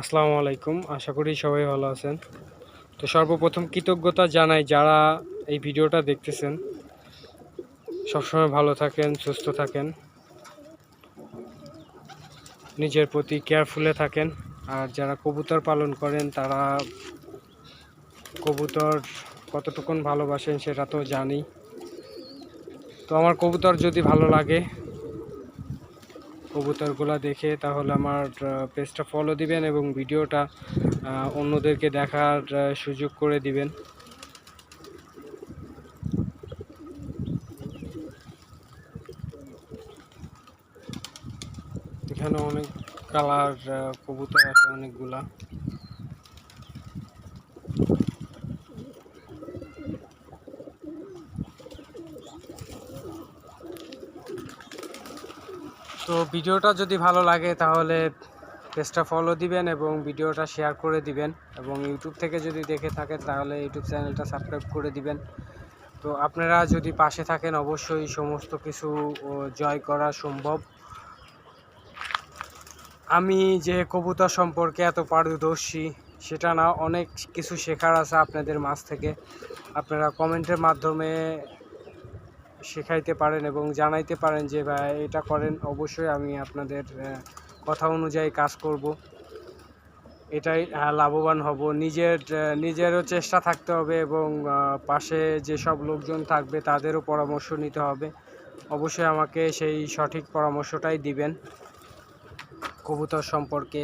আসসালামু আলাইকুম। আশা করি সবাই ভালো আছেন। তো সর্বপ্রথম কৃতজ্ঞতা জানাই যারা এই ভিডিওটা দেখতেছেন। সবসময় ভালো থাকেন, সুস্থ থাকেন। নিজের প্রতি কেয়ারফুলে থাকেন। আর যারা কবুতর পালন করেন, তারা কবুতর কতটুকুন ভালোবাসেন সেটা তো জানি। তো আমার কবুতর যদি ভালো লাগে কবুতরগুলো দেখে তাহলে আমার পেজটা ফলো দিবেন এবং ভিডিওটা অন্যদেরকে দেখার সুযোগ করে দিবেন। এখানে অনেক কালার কবুতর আছে অনেকগুলা। তো ভিডিওটা যদি ভালো লাগে তাহলে পেজটা ফলো দিবেন এবং ভিডিওটা শেয়ার করে দিবেন এবং ইউটিউব থেকে যদি দেখে থাকেন তাহলে ইউটিউব চ্যানেলটা সাবস্ক্রাইব করে দিবেন। তো আপনারা যদি পাশে থাকেন অবশ্যই সমস্ত কিছু জয় করা সম্ভব। আমি যে কবুতর সম্পর্কে এত পারদর্শী সেটা না, অনেক কিছু শেখার আছে আপনাদের মাঝ থেকে। আপনারা কমেন্টের মাধ্যমে শেখাইতে পারেন এবং জানাইতে পারেন যে, ভাই, এটা করেন, অবশ্যই আমি আপনাদের কথা অনুযায়ী কাজ করব। এটাই লাভবান হব। নিজের নিজেরও চেষ্টা থাকতে হবে এবং পাশে যেসব লোকজন থাকবে তাদেরও পরামর্শ নিতে হবে। অবশ্যই আমাকে সেই সঠিক পরামর্শটাই দিবেন। কবুতর সম্পর্কে